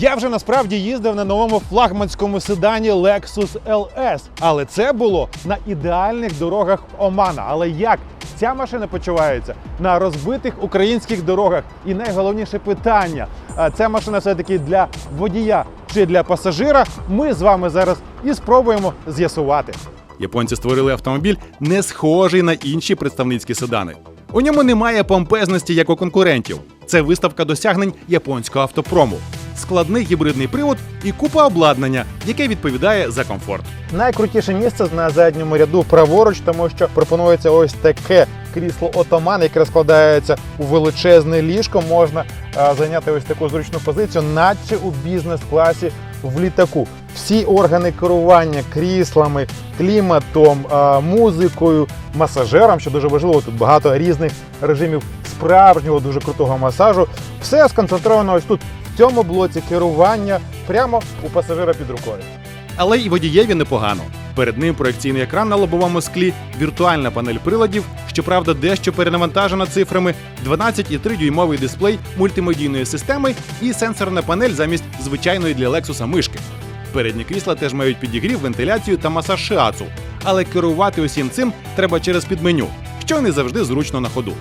Я вже насправді їздив на новому флагманському седані Lexus LS, але це було на ідеальних дорогах Омана. Але як ця машина почувається на розбитих українських дорогах? І найголовніше питання: ця машина все-таки для водія чи для пасажира? Ми з вами зараз і спробуємо з'ясувати. Японці створили автомобіль, не схожий на інші представницькі седани. У ньому немає помпезності, як у конкурентів. Це виставка досягнень японського автопрому, складний гібридний привод і купа обладнання, яке відповідає за комфорт. Найкрутіше місце на задньому ряду праворуч, тому що пропонується ось таке крісло отоман, яке розкладається у величезне ліжко. Можна а, зайняти ось таку зручну позицію, наче у бізнес-класі в літаку. Всі органи керування кріслами, кліматом, а, музикою, масажером, що дуже важливо. Тут багато різних режимів справжнього дуже крутого масажу. Все сконцентровано ось тут, цьому блоці керування, прямо у пасажира під рукою. Але й водієві непогано. Перед ним проекційний екран на лобовому склі, віртуальна панель приладів, щоправда, дещо перенавантажена цифрами, 12,3 дюймовий дисплей мультимедійної системи і сенсорна панель замість звичайної для Lexus мишки. Передні крісла теж мають підігрів, вентиляцію та масаж шиацу, але керувати усім цим треба через підменю, що не завжди зручно на ходу.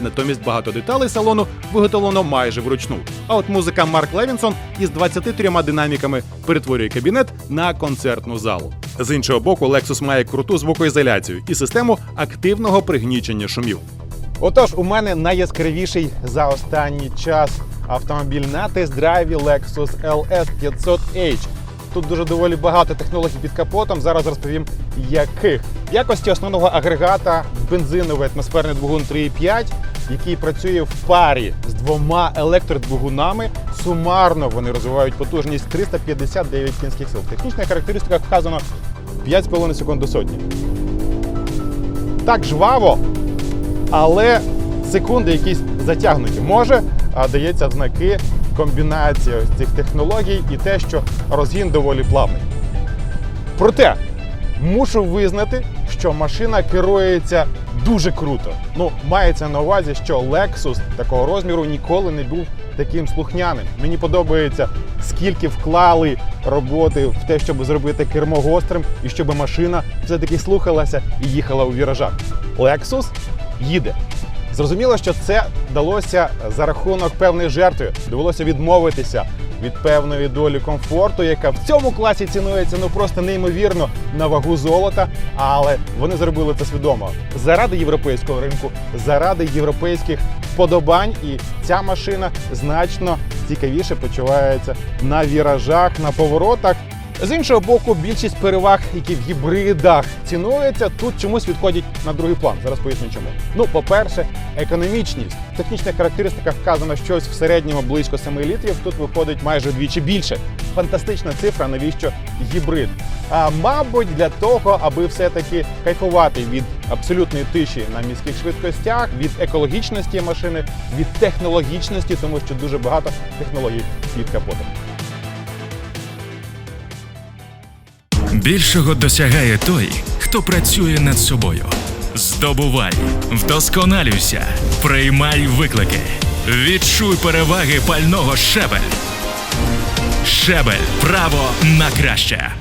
Натомість багато деталей салону виготовлено майже вручну. А от музика Марк Левінсон із 23 динаміками перетворює кабінет на концертну залу. З іншого боку, Lexus має круту звукоізоляцію і систему активного пригнічення шумів. Отож, у мене найяскравіший за останній час автомобіль на тест-драйві Lexus LS 500H. Тут дуже доволі багато технологій під капотом. Зараз розповім, яких. В якості основного агрегата бензиновий атмосферний двигун 3.5, який працює в парі з двома електродвигунами. Сумарно вони розвивають потужність 359 кінських сил. В технічних характеристиках вказано 5,5 секунд до сотні. Так жваво, але секунди якісь затягнуті. Може, а, дається знаки комбінація цих технологій і те, що розгін доволі плавний. Проте мушу визнати, що машина керується дуже круто. Ну, мається на увазі, що Lexus такого розміру ніколи не був таким слухняним. Мені подобається, скільки вклали роботи в те, щоб зробити кермо гострим і щоб машина все-таки слухалася і їхала у віражах. Lexus їде. Зрозуміло, що це вдалося за рахунок певної жертви. Довелося відмовитися від певної долі комфорту, яка в цьому класі цінується ну просто неймовірно на вагу золота. Але вони зробили це свідомо заради європейського ринку, заради європейських вподобань. І ця машина значно цікавіше почувається на віражах, на поворотах. З іншого боку, більшість переваг, які в гібридах цінуються, тут чомусь відходять на другий план. Зараз поясню чому. Ну, по-перше, економічність. В технічних характеристиках вказано щось в середньому близько 7 літрів. Тут виходить майже вдвічі більше. Фантастична цифра, навіщо гібрид? А мабуть, для того, аби все-таки кайфувати від абсолютної тиші на міських швидкостях, від екологічності машини, від технологічності, тому що дуже багато технологій під капотом. Більшого досягає той, хто працює над собою. Здобувай, вдосконалюйся, приймай виклики. Відчуй переваги пального щебель. Щебель право на краще.